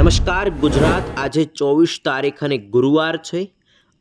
નમસ્કાર, ગુજરાત. આજે ચોવીસ તારીખ અને ગુરુવાર છે.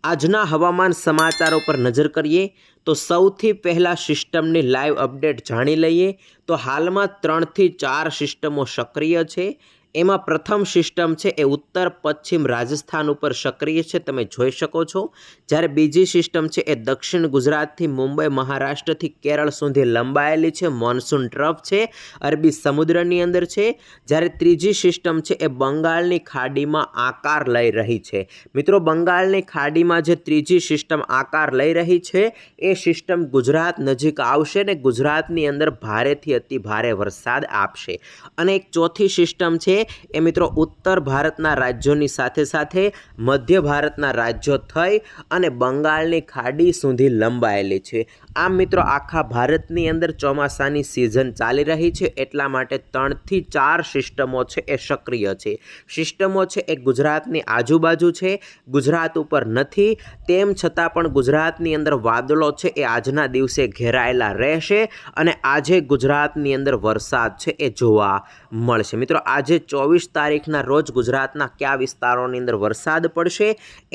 આજના હવામાન સમાચારો પર નજર કરીએ તો સૌથી પહેલાં સિસ્ટમની લાઈવ અપડેટ જાણી લઈએ તો હાલમાં ત્રણથી ચાર સિસ્ટમો સક્રિય છે. એમાં પ્રથમ સિસ્ટમ છે એ ઉત્તર, પશ્ચિમ રાજસ્થાન ઉપર સક્રિય છે. તમે જોઈ શકો છો. જ્યારે બીજી સિસ્ટમ છે એ દક્ષિણ ગુજરાતથી મુંબઈ, મહારાષ્ટ્રથી કેરળ સુધી લંબાયેલી છે. મોન્સૂન ટ્રફ છે. અરબી સમુદ્રની અંદર છે. જ્યારે ત્રીજી સિસ્ટમ છે એ બંગાળની ખાડીમાં આકાર લઈ રહી છે. મિત્રો, બંગાળની ખાડીમાં જે ત્રીજી સિસ્ટમ આકાર લઈ રહી છે, એ સિસ્ટમ ગુજરાત નજીક આવશે ને ગુજરાતની અંદર ભારેથી અતિ ભારે વરસાદ આપશે. અને એક ચોથી સિસ્ટમ છે એ મિત્રો ઉત્તર ભારતના રાજ્યોની સાથે સાથે મધ્ય ભારતના રાજ્યો થઈ અને બંગાળની ખાડી સુધી લંબાયેલી છે. આમ મિત્રો આખા ભારતની અંદર ચોમાસાની સિઝન ચાલી રહી છે. એટલા માટે ત્રણથી ચાર સિસ્ટમો છે એ સક્રિય છે. સિસ્ટમો છે એ ગુજરાતની આજુબાજુ છે. ગુજરાત ઉપર નથી. તેમ છતાં પણ ગુજરાતની અંદર વાદળો છે એ આજના દિવસે ઘેરાયેલા રહેશે અને આજે ગુજરાતની અંદર વરસાદ છે એ જોવા મળશે. મિત્રો આજે ચોવીસ તારીખના રોજ ગુજરાતના કયા વિસ્તારોની અંદર વરસાદ પડશે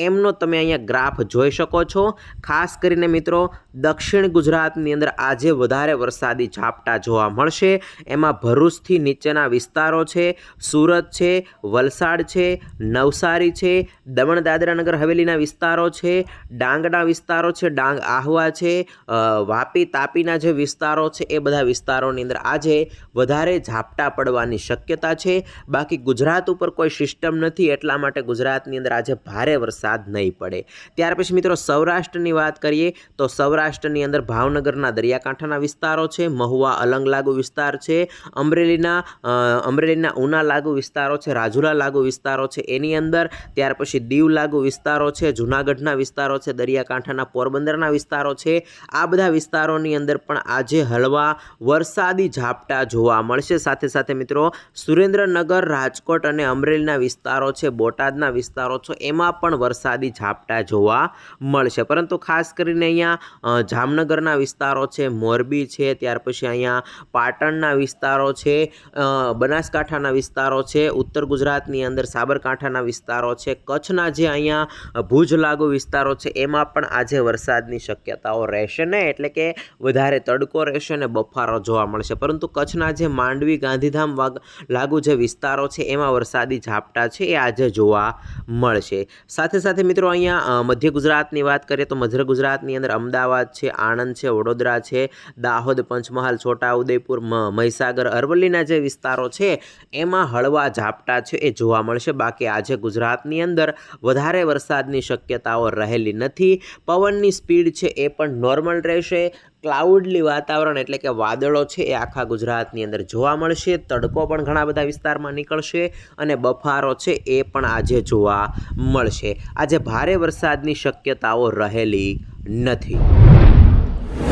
એમનો તમે અહીંયા ગ્રાફ જોઈ શકો છો. ખાસ કરીને મિત્રો, દક્ષિણ ગુજરાતની અંદર આજે વધારે વરસાદી ઝાપટા જોવા મળશે. એમાં ભરૂચથી નીચેના વિસ્તારો છે, સુરત છે, વલસાડ છે, નવસારી છે, દમણ દાદરા નગર હવેલીના વિસ્તારો છે, ડાંગના વિસ્તારો છે, ડાંગ આહવા છે વાપી, તાપીના જે વિસ્તારો છે, એ બધા વિસ્તારોની અંદર આજે વધારે ઝાપટા પડવાની શક્યતા છે. બાકી ગુજરાત ઉપર કોઈ સિસ્ટમ નથી, એટલા માટે ગુજરાતની અંદર આજે ભારે વરસાદ નહીં પડે. ત્યાર પછી મિત્રો સૌરાષ્ટ્રની વાત કરીએ, તો સૌરાષ્ટ્રની અંદર ભાવનગરના દરિયાકાંઠાના વિસ્તારો છે, મહુવા અલંગ લાગુ વિસ્તાર છે, અમરેલીના અમરેલીના ઉના લાગુ વિસ્તારો છે, રાજુલા લાગુ વિસ્તારો છે, એની અંદર ત્યાર પછી દીવ લાગુ વિસ્તારો છે, જુનાગઢના વિસ્તારો છે, દરિયાકાંઠાના પોરબંદરના વિસ્તારો છે, આ બધા વિસ્તારોની અંદર પણ આજે હળવા વરસાદી ઝાપટા જોવા મળશે. સાથે સાથે મિત્રો સુરેન્દ્રનગર રાજકોટ અને અમરેલીના વિસ્તારો છે, બોટાદના વિસ્તારો છે, એમાં પણ વરસાદી ઝાપટા જોવા મળશે. પરંતુ ખાસ કરીને અહીંયા જામનગરના વિસ્તારો છે, મોરબી છે, ત્યાર પછી અહીંયા પાટણના વિસ્તારો છે બનાસકાંઠાના વિસ્તારો છે, ઉત્તર ગુજરાતની અંદર સાબરકાંઠાના વિસ્તારો છે, કચ્છના જે અહીંયા ભુજ લાગુ વિસ્તારો છે, એમાં પણ આજે વરસાદની શક્યતાઓ રહેશે ને? એટલે કે વધારે તડકો રહેશે ને બફારો જોવા મળશે. પરંતુ કચ્છના જે માંડવી ગાંધીધામ લાગુ જે વિસ્તારો છે, એમાં વરસાદી ઝાપટા છે, એ આજે જોવા મળશે. સાથે સાથે મિત્રો અહીંયા મધ્ય ગુજરાતની વાત કરીએ તો મધ્ય ગુજરાતની અંદર અમદાવાદ છે, આણંદ છે, વડોદરા છે, દાહોદ, પંચમહાલ, છોટાઉદેપુર મહીસાગર, અરવલ્લીના જે વિસ્તારો છે, એમાં હળવા ઝાપટા છે, એ જોવા મળશે. બાકી આજે ગુજરાતની અંદર વધારે વરસાદની શક્યતાઓ રહેલી નથી. પવનની સ્પીડ છે, એ પણ નોર્મલ રહેશે. ક્લાઉડલી વાતાવરણ એટલે કે વાદળો છે એ આખા ગુજરાતની અંદર જોવા મળશે, તડકો પણ ઘણા બધા વિસ્તારમાં નીકળશે અને બફારો છે એ પણ આજે જોવા મળશે. આજે ભારે વરસાદની શક્યતાઓ રહેલી નથી.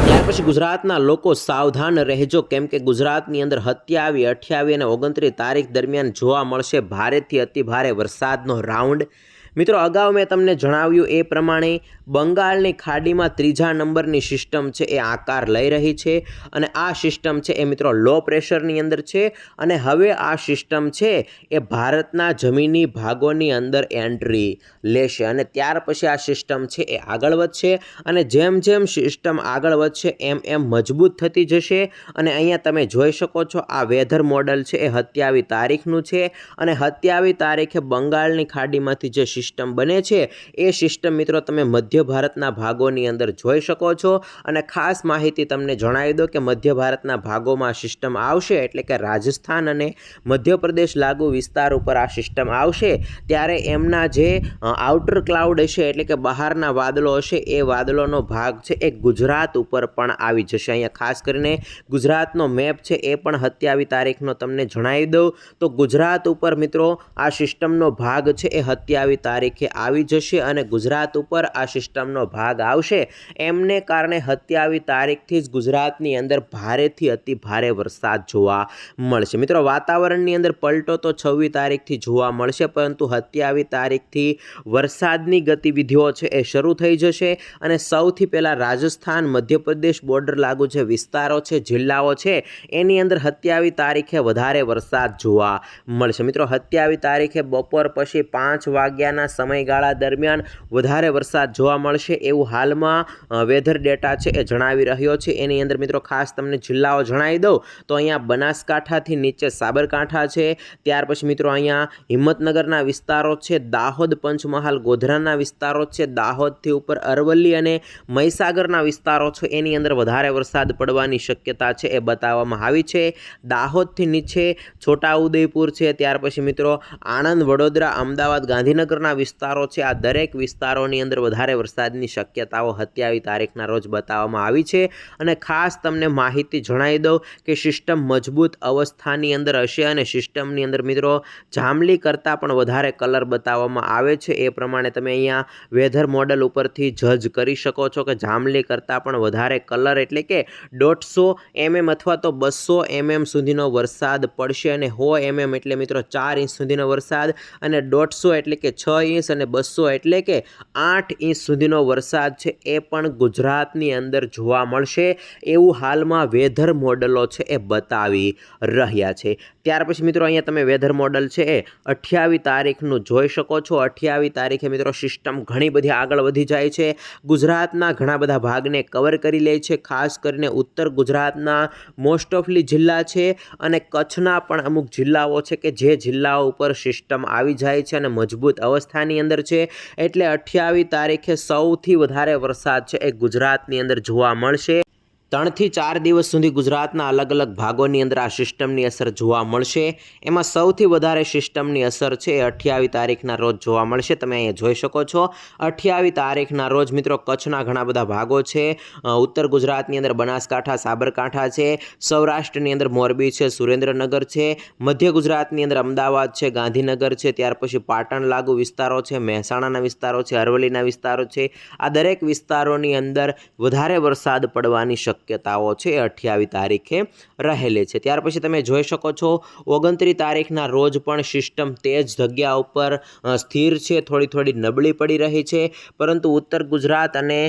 ત્યાર પછી ગુજરાતના લોકો સાવધાન રહેજો, કેમ કે ગુજરાતની અંદર સત્યાવી અઠ્યાવી અને ઓગણત્રીસ તારીખ દરમિયાન જોવા મળશે ભારેથી અતિ ભારે વરસાદનો રાઉન્ડ મિત્રો, અગાઉ મેં તમને જણાવ્યું એ પ્રમાણે બંગાળની ખાડીમાં ત્રીજા નંબરની સિસ્ટમ છે, એ આકાર લઈ રહી છે અને આ સિસ્ટમ છે, એ મિત્રો, લો પ્રેશરની અંદર છે અને હવે આ સિસ્ટમ છે, એ ભારતના જમીની ભાગોની અંદર એન્ટ્રી લેશે અને ત્યાર પછી આ સિસ્ટમ છે, એ આગળ વધશે અને જેમ જેમ સિસ્ટમ આગળ વધશે, એમ એમ મજબૂત થતી જશે અને અહીંયા તમે જોઈ શકો છો, આ વેધર મોડલ છે, એ સત્યાવી તારીખનું છે અને સત્યાવી તારીખે બંગાળની ખાડીમાંથી જે સિસ્ટમ બને છે, એ સિસ્ટમ મિત્રો તમે મધ્ય ભારતના ભાગોની અંદર જોઈ શકો છો. અને ખાસ માહિતી તમને જણાવી દો કે મધ્ય ભારતના ભાગોમાં સિસ્ટમ આવશે એટલે કે રાજસ્થાન અને મધ્યપ્રદેશ લાગુ વિસ્તાર ઉપર આ સિસ્ટમ આવશે. ત્યારે એમના જે આઉટર ક્લાઉડ હશે એટલે કે બહારના વાદળો હશે, એ વાદળોનો ભાગ છે એ ગુજરાત ઉપર પણ આવી જશે. અહીંયા ખાસ કરીને ગુજરાતનો મેપ છે એ પણ હત્યાવી તારીખનો તમને જણાવી દઉં. તો ગુજરાત ઉપર મિત્રો આ સિસ્ટમનો ભાગ છે એ હત્યાવી તારીખ તારીખે આવી જશે અને ગુજરાત ઉપર આ સિસ્ટમનો ભાગ આવશે. એમને કારણે સત્યાવી તારીખથી જ ગુજરાતની અંદર ભારેથી અતિ ભારે વરસાદ જોવા મળશે. મિત્રો, વાતાવરણની અંદર પલટો તો છવ્વીસ તારીખથી જોવા મળશે, પરંતુ હત્યાવી તારીખથી વરસાદની ગતિવિધિઓ છે એ શરૂ થઈ જશે. અને સૌથી પહેલાં રાજસ્થાન, મધ્યપ્રદેશ બોર્ડર લાગુ જે વિસ્તારો છે, જિલ્લાઓ છે, એની અંદર હત્યાવી તારીખે વધારે વરસાદ જોવા મળશે. મિત્રો હત્યાવી તારીખે બપોર પછી પાંચ વાગ્યાના સમયગાળા દરમિયાન વધારે વરસાદ જોવા મળશે એવું હાલમાં વેધર ડેટા છે એ જણાવી રહ્યો છે. એની અંદર મિત્રો ખાસ તમને જિલ્લાઓ જણાવી દઉં. તો અહીંયા બનાસકાંઠાથી નીચે સાબરકાંઠા છે. ત્યાર પછી મિત્રો અહીંયા હિંમતનગરના વિસ્તારો છે, દાહોદ, પંચમહાલ, ગોધરાના વિસ્તારો છે, દાહોદથી ઉપર અરવલ્લી અને મહીસાગરના વિસ્તારો છે. એની અંદર વધારે વરસાદ પડવાની શક્યતા છે એ બતાવવામાં આવી છે. દાહોદથી નીચે છોટાઉદેપુર છે. ત્યાર પછી મિત્રો આણંદ, વડોદરા, અમદાવાદ, ગાંધીનગરના વિસ્તારો છે. આ દરેક વિસ્તારોની અંદર વધારે વરસાદની શક્યતાઓ સત્યાવીસ તારીખના રોજ બતાવવામાં આવી છે. અને ખાસ તમને માહિતી જણાવી દઉં કે સિસ્ટમ મજબૂત અવસ્થાની અંદર હશે અને સિસ્ટમની અંદર મિત્રો જાંબલી કરતાં પણ વધારે કલર બતાવવામાં આવે છે. એ પ્રમાણે તમે અહીંયા વેધર મોડલ ઉપરથી જજ કરી શકો છો કે જાંબલી કરતાં પણ વધારે કલર એટલે કે દોઢસો એમએમ અથવા તો બસો એમએમ સુધીનો વરસાદ પડશે અને હો એમએમ એટલે મિત્રો ચાર ઇંચ સુધીનો વરસાદ અને દોઢસો એટલે કે છ ઇંચ અને બસો એટલે કે આઠ ઇંચ સુધીનો વરસાદ છે, એ પણ ગુજરાતની અંદર જોવા મળશે. એવું હાલમાં વેધર મોડલો છે, એ બતાવી રહ્યા છે. ત્યાર પછી મિત્રો અહીંયા તમે વેધર મોડલ છે એ અઠ્યાવીસ તારીખનું જોઈ શકો છો. અઠ્યાવીસ તારીખે મિત્રો સિસ્ટમ ઘણી બધી આગળ વધી જાય છે. ગુજરાતના ઘણા બધા ભાગને કવર કરી લે છે. ખાસ કરીને ઉત્તર ગુજરાતના મોસ્ટ ઓફલી જિલ્લા છે અને કચ્છના પણ અમુક જિલ્લાઓ છે કે જે જિલ્લાઓ ઉપર સિસ્ટમ આવી જાય છે અને મજબૂત અવસ્થાની અંદર છે. એટલે અઠ્યાવીસ તારીખે સૌથી વધારે વરસાદ છે એ ગુજરાતની અંદર જોવા મળશે. ત્રણથી ચાર દિવસ સુધી ગુજરાતના અલગ અલગ ભાગોની અંદર આ સિસ્ટમની અસર જોવા મળશે. એમાં સૌથી વધારે સિસ્ટમની અસર છે એ અઠ્યાવીસ તારીખના રોજ જોવા મળશે. તમે અહીંયા જોઈ શકો છો. અઠ્યાવી તારીખના રોજ મિત્રો કચ્છના ઘણા બધા ભાગો છે. ઉત્તર ગુજરાતની અંદર બનાસકાંઠા, સાબરકાંઠા છે. સૌરાષ્ટ્રની અંદર મોરબી છે, સુરેન્દ્રનગર છે. મધ્ય ગુજરાતની અંદર અમદાવાદ છે, ગાંધીનગર છે. ત્યાર પછી પાટણ લાગુ વિસ્તારો છે, મહેસાણાના વિસ્તારો છે, અરવલ્લીના વિસ્તારો છે. આ દરેક વિસ્તારોની અંદર વધારે વરસાદ પડવાની શક્યતાઓ છે એ અઠ્યાવીસ તારીખે રહેલી છે. ત્યાર પછી તમે જોઈ શકો છો, ઓગણત્રીસ તારીખના રોજ પણ સિસ્ટમ તેજ જગ્યા ઉપર સ્થિર છે, થોડી થોડી નબળી પડી રહી છે. પરંતુ ઉત્તર ગુજરાત અને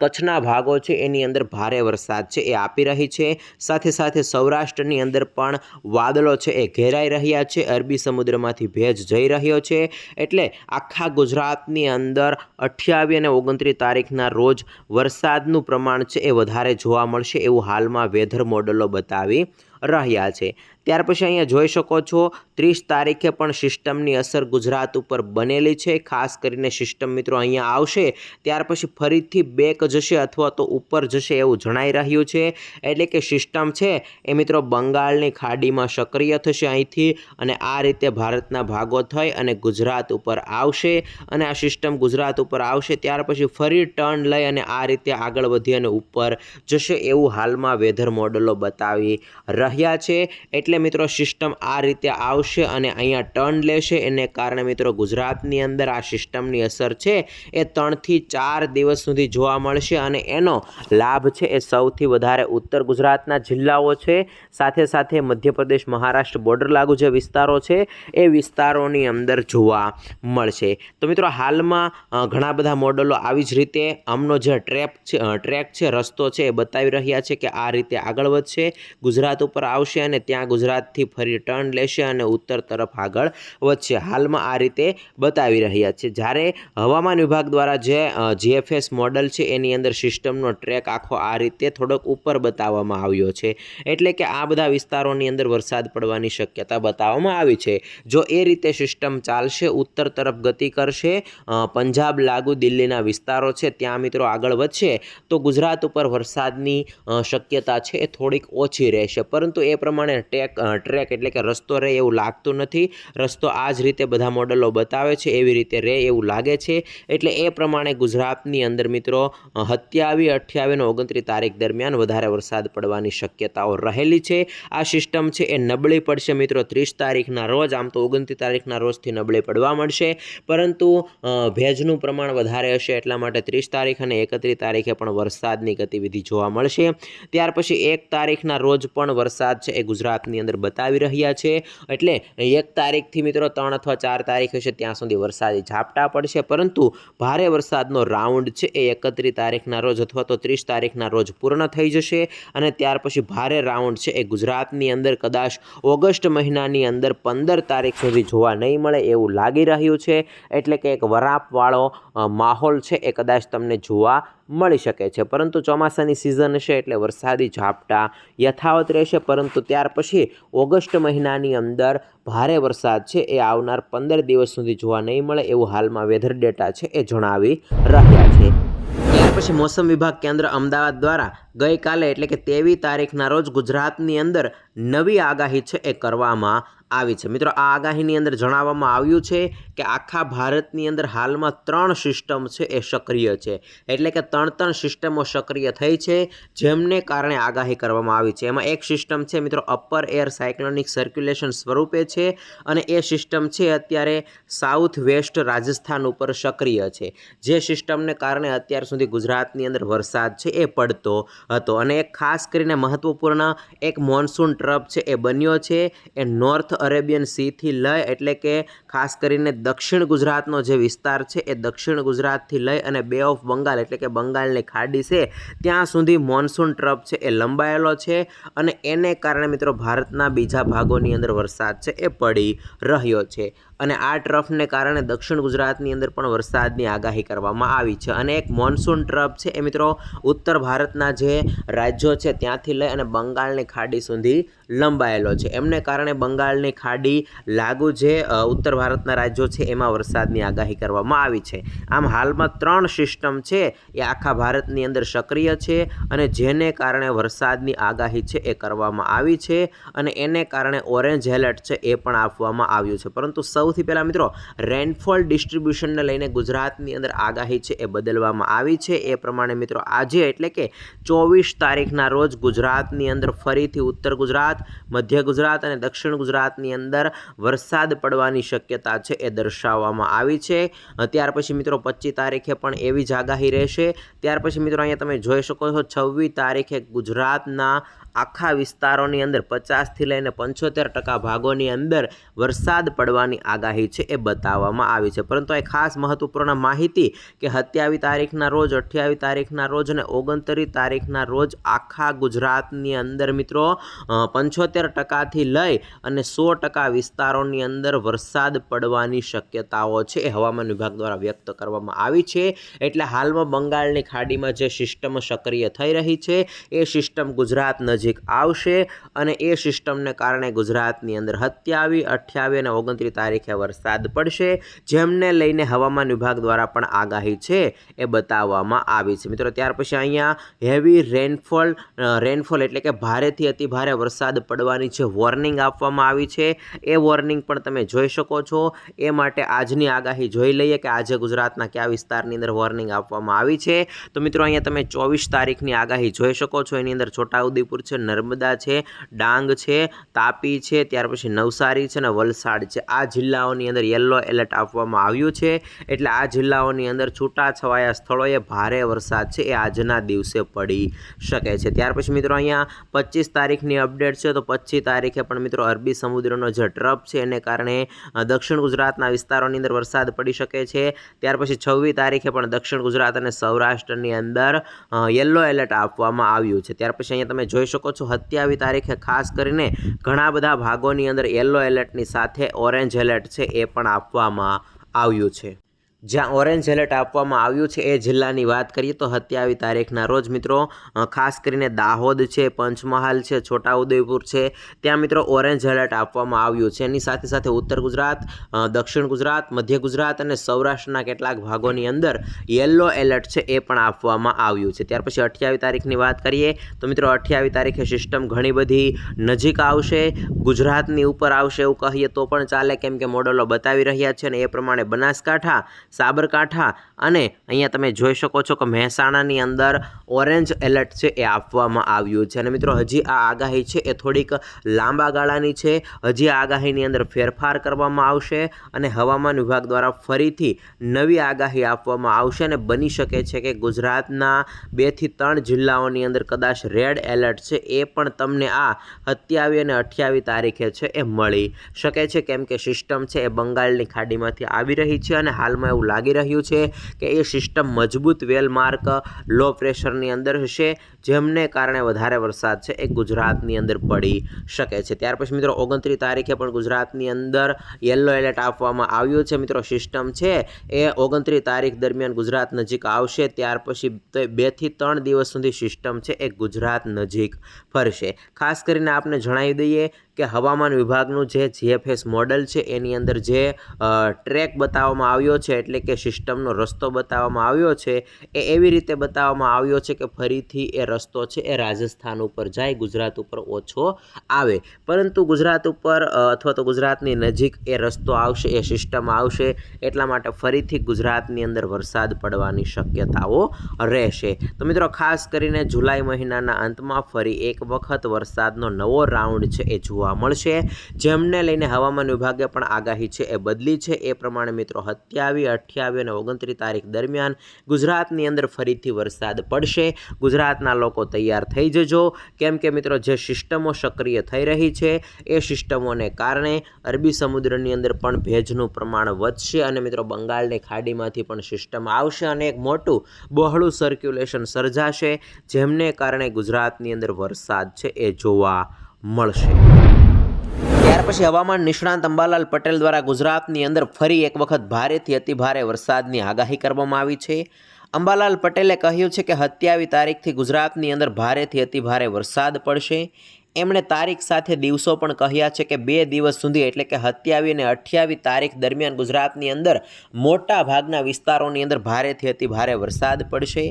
કચ્છના ભાગો છે, એની અંદર ભારે વરસાદ છે, એ આપી રહી છે. સાથે સાથે સૌરાષ્ટ્રની અંદર પણ વાદળો છે, એ ઘેરાઈ રહ્યા છે. અરબી સમુદ્રમાંથી ભેજ જઈ રહ્યો છે. એટલે આખા ગુજરાતની અંદર અઠ્યાવીસ અને ઓગણત્રીસ તારીખના રોજ વરસાદનું પ્રમાણ છે, એ વધારે જોવા મળશે એવું હાલમાં વેધર મોડલો બતાવી રહ્યા છે. ત્યાર પછી અહીંયા જોઈ શકો છો, ત્રીસ તારીખે પણ સિસ્ટમની અસર ગુજરાત ઉપર બનેલી છે. ખાસ કરીને સિસ્ટમ મિત્રો અહીંયા આવશે, ત્યાર પછી ફરીથી બેક જશે અથવા તો ઉપર જશે એવું જણાઈ રહ્યું છે. એટલે કે સિસ્ટમ છે એ મિત્રો બંગાળની ખાડીમાં સક્રિય થશે અહીંથી અને આ રીતે ભારતના ભાગો થઈ અને ગુજરાત ઉપર આવશે અને આ સિસ્ટમ ગુજરાત ઉપર આવશે, ત્યાર પછી ફરી ટર્ન લઈ અને આ રીતે આગળ વધી અને ઉપર જશે એવું હાલમાં વેધર મોડલો બતાવી રહ્યા છે. એટલે મિત્રો સિસ્ટમ આ રીતે આવશે અને અહીંયા ટર્ન લેશે. એને કારણે મિત્રો ગુજરાતની અંદર આ સિસ્ટમની અસર છે. એ ત્રણથી ચાર દિવસ સુધી જોવા મળશે અને એનો લાભ છે એ સૌથી વધારે ઉત્તર ગુજરાતના જિલ્લાઓ છે. સાથે સાથે મધ્યપ્રદેશ, મહારાષ્ટ્ર બોર્ડર લાગુ જે વિસ્તારો છે એ વિસ્તારોની અંદર જોવા મળશે. તો મિત્રો હાલમાં ઘણા બધા મોડલો આવી જ રીતે આમનો જે ટ્રેપ છે ટ્રેક છે, રસ્તો છે એ બતાવી રહ્યા છે કે આ રીતે આગળ વધશે. ગુજરાત ઉપર આવશે અને ત્યાં ગુજરાતથી ફરી ટર્ન લેશે અને ઉત્તર તરફ આગળ વધશે. હાલમાં આ રીતે બતાવી રહ્યા છે. જ્યારે હવામાન વિભાગ દ્વારા જે જીએફએસ મોડલ છે, એની અંદર સિસ્ટમનો ટ્રેક આખો આ રીતે થોડોક ઉપર બતાવવામાં આવ્યો છે. એટલે કે આ બધા વિસ્તારોની અંદર વરસાદ પડવાની શક્યતા બતાવવામાં આવી છે. જો એ રીતે સિસ્ટમ ચાલશે, ઉત્તર તરફ ગતિ કરશે પંજાબ લાગુ દિલ્હીના વિસ્તારો છે, ત્યાં મિત્રો આગળ વધશે, તો ગુજરાત ઉપર વરસાદની શક્યતા છે એ થોડીક ઓછી રહેશે. પરંતુ એ પ્રમાણે ટેક ટ્રેક ટ્રેક એટલે કે રસ્તો રહે એવું લાગતું નથી. રસ્તો આ જ રીતે બધા મોડલો બતાવે છે, એવી રીતે રહે એવું લાગે છે. એટલે એ પ્રમાણે ગુજરાતની અંદર મિત્રો હત્યાવી અઠ્યાવી અને ઓગણત્રીસ તારીખ દરમિયાન વધારે વરસાદ પડવાની શક્યતાઓ રહેલી છે. આ સિસ્ટમ છે એ નબળી પડશે મિત્રો. ત્રીસ તારીખના રોજ, આમ તો ઓગણત્રીસ તારીખના રોજથી નબળી પડવા મળશે પરંતુ ભેજનું પ્રમાણ વધારે હશે એટલા માટે ત્રીસ તારીખ અને એકત્રીસ તારીખે પણ વરસાદની ગતિવિધિ જોવા મળશે. ત્યાર પછી એક તારીખના રોજ પણ વરસાદ છે એ ગુજરાતની અંદર બતાવી રહ્યા છે. એટલે એક તારીખથી મિત્રો ત્રણ અથવા ચાર તારીખ હશે ત્યાં સુધી વરસાદી ઝાપટા પડશે. પરંતુ ભારે વરસાદનો રાઉન્ડ છે એ એકત્રીસ તારીખના રોજ અથવા તો ત્રીસ તારીખના રોજ પૂર્ણ થઈ જશે. અને ત્યાર પછી ભારે રાઉન્ડ છે એ ગુજરાતની અંદર કદાચ ઓગસ્ટ મહિનાની અંદર પંદર તારીખ સુધી જોવા નહીં મળે એવું લાગી રહ્યું છે. એટલે કે એક વરાપવાળો માહોલ છે એ કદાચ તમને જોવા મળી શકે છે. પરંતુ ચોમાસાની સિઝન હશે એટલે વરસાદી ઝાપટા યથાવત રહેશે. પરંતુ ત્યાર પછી ઓગસ્ટ મહિનાની અંદર ભારે વરસાદ છે. એ આવનાર પંદર દિવસ સુધી જોવા નહીં મળે એવું હાલમાં વેધર ડેટા છે એ જણાવી રહ્યા છે. ત્યાર પછી મોસમ વિભાગ કેન્દ્ર અમદાવાદ દ્વારા ગઈકાલે એટલે કે તેવી તારીખના રોજ ગુજરાતની અંદર નવી આગાહી છે એ કરવામાં આવી છે. મિત્રો, આ આગાહીની અંદર જણાવવામાં આવ્યું છે કે આખા ભારતની અંદર હાલમાં ત્રણ સિસ્ટમ છે એ સક્રિય છે. એટલે કે ત્રણ ત્રણ સિસ્ટમો સક્રિય થઈ છે, જેમને કારણે આગાહી કરવામાં આવી છે. એમાં એક સિસ્ટમ છે, મિત્રો, અપર એર સાયક્લોનિક સર્ક્યુલેશન સ્વરૂપે છે અને એ સિસ્ટમ છે અત્યારે સાઉથ વેસ્ટ રાજસ્થાન ઉપર સક્રિય છે. જે સિસ્ટમને કારણે અત્યાર સુધી ગુજરાતની અંદર વરસાદ છે એ પડતો હતો. અને એક ખાસ કરીને મહત્વપૂર્ણ એક મોન્સૂન ટ્રપ છે એ બન્યો છે એ નોર્થ અરેબિયન સીથી લઈ એટલે કે ખાસ કરીને દક્ષિણ ગુજરાતનો જે વિસ્તાર છે એ દક્ષિણ ગુજરાતથી લઈ અને બે ઓફ બંગાળ એટલે કે બંગાળની ખાડી છે, ત્યાં સુધી મોન્સૂન ટ્રપ છે એ લંબાયેલો છે અને એને કારણે મિત્રો ભારતના બીજા ભાગોની અંદર વરસાદ છે એ પડી રહ્યો છે. અને આ ટ્રફને કારણે દક્ષિણ ગુજરાતની અંદર પણ વરસાદની આગાહી કરવામાં આવી છે. અને એક મોન્સૂન ટ્રફ છે એ મિત્રો ઉત્તર ભારતના જે રાજ્યો છે ત્યાંથી લઈ અને બંગાળની ખાડી સુધી લંબાયેલો છે. એમને કારણે બંગાળની ખાડી લાગુ જે ઉત્તર ભારતના રાજ્યો છે એમાં વરસાદની આગાહી કરવામાં આવી છે. આમ હાલમાં ત્રણ સિસ્ટમ છે એ આખા ભારતની અંદર સક્રિય છે અને જેને કારણે વરસાદની આગાહી છે એ કરવામાં આવી છે અને એને કારણે ઓરેન્જ એલર્ટ છે એ પણ આપવામાં આવ્યું છે. પરંતુ સૌથી પહેલાં મિત્રો રેનફોલ ડિસ્ટ્રીબ્યુશનને લઈને ગુજરાતની અંદર આગાહી છે, એ બદલવામાં આવી છે. એ પ્રમાણે મિત્રો, આજે એટલે કે ચોવીસ તારીખના રોજ ગુજરાતની અંદર ફરીથી ઉત્તર ગુજરાત, મધ્ય ગુજરાત અને દક્ષિણ ગુજરાતની અંદર વરસાદ પડવાની શક્યતા છે, એ દર્શાવવામાં આવી છે. ત્યાર પછી મિત્રો, પચીસ તારીખે પણ એવી જ આગાહી રહેશે. ત્યાર પછી મિત્રો, અહીંયા તમે જોઈ શકો છો, છવ્વીસ તારીખે ગુજરાતના આખા વિસ્તારોની અંદર પચાસથી લઈને પંચોતેર ટકા ભાગોની અંદર વરસાદ પડવાની આગાહી છે એ બતાવવામાં આવી છે. પરંતુ એ ખાસ મહત્વપૂર્ણ માહિતી કે સત્યાવીસ તારીખના રોજ, અઠ્યાવીસ તારીખના રોજ અને ઓગણત્રીસ તારીખના રોજ આખા ગુજરાતની અંદર મિત્રો પંચોતેર ટકાથી લઈ અને સો ટકા વિસ્તારોની અંદર વરસાદ પડવાની શક્યતાઓ છે એ હવામાન વિભાગ દ્વારા વ્યક્ત કરવામાં આવી છે. એટલે હાલમાં બંગાળની ખાડીમાં જે સિસ્ટમ સક્રિય થઈ રહી છે, એ સિસ્ટમ ગુજરાત નજીક આવશે અને એ સિસ્ટમને કારણે ગુજરાતની અંદર સત્યાવીસ અઠ્યાવી અને ઓગણત્રીસ તારીખે વરસાદ પડશે. જેમને લઈને હવામાન વિભાગ દ્વારા પણ આગાહી છે એ બતાવવામાં આવી છે. મિત્રો, ત્યાર પછી અહીંયા હેવી રેનફોલ રેનફોલ એટલે કે ભારેથી અતિ ભારે વરસાદ પડવાની જે વોર્નિંગ આપવામાં આવી છે, એ વોર્નિંગ પણ તમે જોઈ શકો છો. એ માટે આજની આગાહી જોઈ લઈએ કે આજે ગુજરાતના કયા વિસ્તારની અંદર વોર્નિંગ આપવામાં આવી છે. તો મિત્રો, અહીંયા તમે ચોવીસ તારીખની આગાહી જોઈ શકો છો. એની અંદર છોટાઉદેપુર છે, નર્મદા છે, ડાંગ છે, તાપી છે, ત્યાર પછી નવસારી છે અને વલસાડ છે. આ જિલ્લાઓની અંદર યલો એલર્ટ આપવામાં આવ્યું છે. એટલે આ જિલ્લાઓની અંદર છૂટાછવાયા સ્થળોએ ભારે વરસાદ છે. એ આજના દિવસે પડી શકે છે. ત્યાર પછી મિત્રો અહીંયા પચીસ તારીખની અપડેટ છે. તો પચીસ તારીખે પણ મિત્રો અરબી સમુદ્રનો જે ટ્રપ છે, એને કારણે દક્ષિણ ગુજરાતના વિસ્તારોની અંદર વરસાદ પડી શકે છે. ત્યાર પછી છવ્વીસ તારીખે પણ દક્ષિણ ગુજરાત અને સૌરાષ્ટ્રની અંદર યલો એલર્ટ આપવામાં આવ્યું છે. ત્યાર પછી અહીંયા તમે જોઈ શકો છો. સત્યાવીસ તારીખે ખાસ કરીને ઘણા બધા ભાગોની અંદર યલો એલર્ટની સાથે ઓરેન્જ એલર્ટ છે એ પણ આપવામાં આવ્યું છે. જ્યાં ઓરેન્જ એલર્ટ આપવામાં આવ્યું છે એ જિલ્લાની વાત કરીએ તો સત્યાવી તારીખના રોજ મિત્રો ખાસ કરીને દાહોદ છે, પંચમહાલ છે, છોટાઉદેપુર છે, ત્યાં મિત્રો ઓરેન્જ એલર્ટ આપવામાં આવ્યું છે. એની સાથે સાથે ઉત્તર ગુજરાત દક્ષિણ ગુજરાત, મધ્ય ગુજરાત અને સૌરાષ્ટ્રના કેટલાક ભાગોની અંદર યલો એલર્ટ છે એ પણ આપવામાં આવ્યું છે. ત્યાર પછી અઠ્યાવી તારીખની વાત કરીએ તો મિત્રો અઠ્યાવી તારીખે સિસ્ટમ ઘણી બધી નજીક આવશે, ગુજરાતની ઉપર આવશે એવું કહીએ તો પણ ચાલે કેમ કે મોડલો બતાવી રહ્યા છે અને એ પ્રમાણે બનાસકાંઠા સાબરકાંઠા અને અહીંયા તમે જોઈ શકો છો કે મહેસાણાની અંદર ઓરેન્જ એલર્ટ છે એ આપવામાં આવ્યું છે. અને મિત્રો, હજી આ આગાહી છે એ થોડીક લાંબા ગાળાની છે. હજી આગાહીની અંદર ફેરફાર કરવામાં આવશે અને હવામાન વિભાગ દ્વારા ફરીથી નવી આગાહી આપવામાં આવશે અને બની શકે છે કે ગુજરાતના બેથી ત્રણ જિલ્લાઓની અંદર કદાચ રેડ એલર્ટ છે એ પણ તમને આ સત્યાવી અને અઠ્યાવી તારીખે છે એ મળી શકે છે. કેમ કે સિસ્ટમ છે એ બંગાળની ખાડીમાંથી આવી રહી છે અને હાલમાં લાગી રહ્યું છે કે એ સિસ્ટમ મજબૂત વેલમાર્ક લો પ્રેશરની અંદર હશે, જેમને કારણે વધારે વરસાદ છે એ ગુજરાતની અંદર પડી શકે છે. ત્યાર પછી મિત્રો ઓગણત્રીસ તારીખે પણ ગુજરાતની અંદર યલો એલર્ટ આપવામાં આવ્યું છે. મિત્રો સિસ્ટમ છે એ ઓગણત્રીસ તારીખ દરમિયાન ગુજરાત નજીક આવશે, ત્યાર પછી બેથી ત્રણ દિવસ સુધી સિસ્ટમ છે એ ગુજરાત નજીક ફરશે. ખાસ કરીને આપને જણાવી દઈએ કે હવામાન વિભાગનું જે જીએફએસ મોડલ છે એની અંદર જે ટ્રેક બતાવવામાં આવ્યો છે એટલે કે સિસ્ટમનો રસ્તો બતાવવામાં આવ્યો છે, એ એવી રીતે બતાવવામાં આવ્યો છે કે ફરીથી એ રસ્તો છે એ રાજસ્થાન ઉપર જાય, ગુજરાત ઉપર ઓછો આવે. પરંતુ ગુજરાત ઉપર અથવા તો ગુજરાતની નજીક એ રસ્તો આવશે, એ સિસ્ટમ આવશે, એટલા માટે ફરીથી ગુજરાતની અંદર વરસાદ પડવાની શક્યતાઓ રહેશે. તો મિત્રો, ખાસ કરીને જુલાઈ મહિનાના અંતમાં ફરી એક વખત વરસાદનો નવો રાઉન્ડ છે એ જોવા મળશે. જેમને લઈને હવામાન વિભાગે પણ આગાહી છે એ બદલી છે. એ પ્રમાણે મિત્રો સત્યાવીસ અઠ્યાવીસ અને ઓગણત્રીસ તારીખ દરમિયાન ગુજરાતની અંદર ફરીથી વરસાદ પડશે. ગુજરાતના લોકો તૈયાર થઈ જજો. કેમ કે મિત્રો, જે સિસ્ટમો સક્રિય થઈ રહી છે, એ સિસ્ટમોને કારણે અરબી સમુદ્રની અંદર પણ ભેજનું પ્રમાણ વધશે અને મિત્રો, બંગાળની ખાડીમાંથી પણ સિસ્ટમ આવશે અને એક મોટું બહોળું સર્ક્યુલેશન સર્જાશે, જેમને કારણે ગુજરાતની અંદર વરસાદ છે એ જોવા મળશે. ત્યાર પછી હવામાન નિષ્ણાંત અંબાલાલ પટેલ દ્વારા ગુજરાતની અંદર ફરી એક વખત ભારેથી અતિભારે વરસાદની આગાહી કરવામાં આવી છે. અંબાલાલ પટેલે કહ્યું છે કે હત્યાવી તારીખથી ગુજરાતની અંદર ભારેથી અતિભારે વરસાદ પડશે. એમણે તારીખ સાથે દિવસો પણ કહ્યા છે કે બે દિવસ સુધી એટલે કે સત્યાવીસ અને અઠ્યાવીસ તારીખ દરમિયાન ગુજરાતની અંદર મોટા ભાગના વિસ્તારોની અંદર ભારેથી અતિભારે વરસાદ પડશે.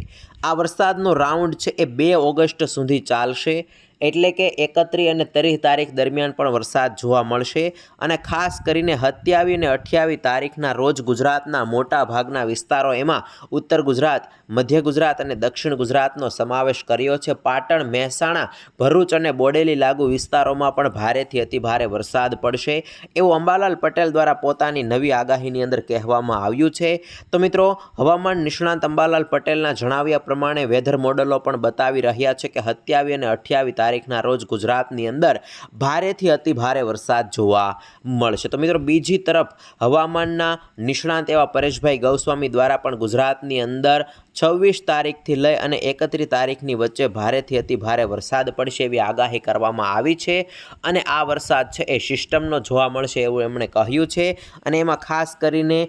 આ વરસાદનો રાઉન્ડ છે એ બે ઓગસ્ટ સુધી ચાલશે. એટલે કે એકત્રીસ અને ત્રીસ તારીખ દરમિયાન પણ વરસાદ જોવા મળશે અને ખાસ કરીને સત્યાવી અને અઠ્યાવીસ તારીખના રોજ ગુજરાતના મોટા ભાગના વિસ્તારો એમાં ઉત્તર ગુજરાત, મધ્ય ગુજરાત અને દક્ષિણ ગુજરાતનો સમાવેશ કર્યો છે. પાટણ, મહેસાણા, ભરૂચ અને બોડેલી લાગુ વિસ્તારોમાં પણ ભારેથી અતિભારે વરસાદ પડશે. એવું અંબાલાલ પટેલ દ્વારા પોતાની નવી આગાહીની અંદર કહેવામાં આવ્યું છે. તો મિત્રો, હવામાન નિષ્ણાંત અંબાલાલ પટેલના જણાવ્યા પ્રમાણે વેધર મોડલો પણ બતાવી રહ્યા છે કે સત્યાવી અને અઠ્યાવીસ તારીખના રોજ ગુજરાતની અંદર ભારેથી અતિ ભારે વરસાદ જોવા મળશે. તો મિત્રો બીજી તરફ હવામાનના નિષ્ણાંત એવા પરેશભાઈ ગૌસ્વામી દ્વારા પણ ગુજરાતની અંદર છવ્વીસ તારીખથી લઈ અને એકત્રીસ તારીખની વચ્ચે ભારેથી અતિ ભારે વરસાદ પડશે એવી આગાહી કરવામાં આવી છે. અને આ વરસાદ છે એ સિસ્ટમનો જોવા મળશે એવું એમણે કહ્યું છે. અને એમાં ખાસ કરીને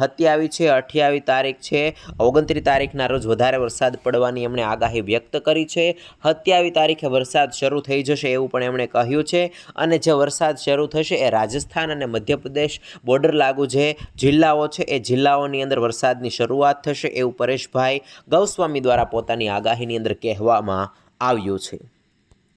હત્યાવી છે અઠ્યાવીસ તારીખ છે, ઓગણત્રીસ તારીખના રોજ વધારે વરસાદ પડવાની એમણે આગાહી વ્યક્ત કરી છે. હત્યાવી તારીખે વરસાદ શરૂ થઈ જશે એવું પણ એમણે કહ્યું છે. અને જે વરસાદ શરૂ થશે એ રાજસ્થાન અને મધ્યપ્રદેશ બોર્ડર લાગુ જે જિલ્લાઓ છે એ જિલ્લાઓની અંદર વરસાદની શરૂઆત થશે એવું પરેશભાઈ ગૌસ્વામી દ્વારા પોતાની આગાહીની અંદર કહેવામાં આવ્યું છે.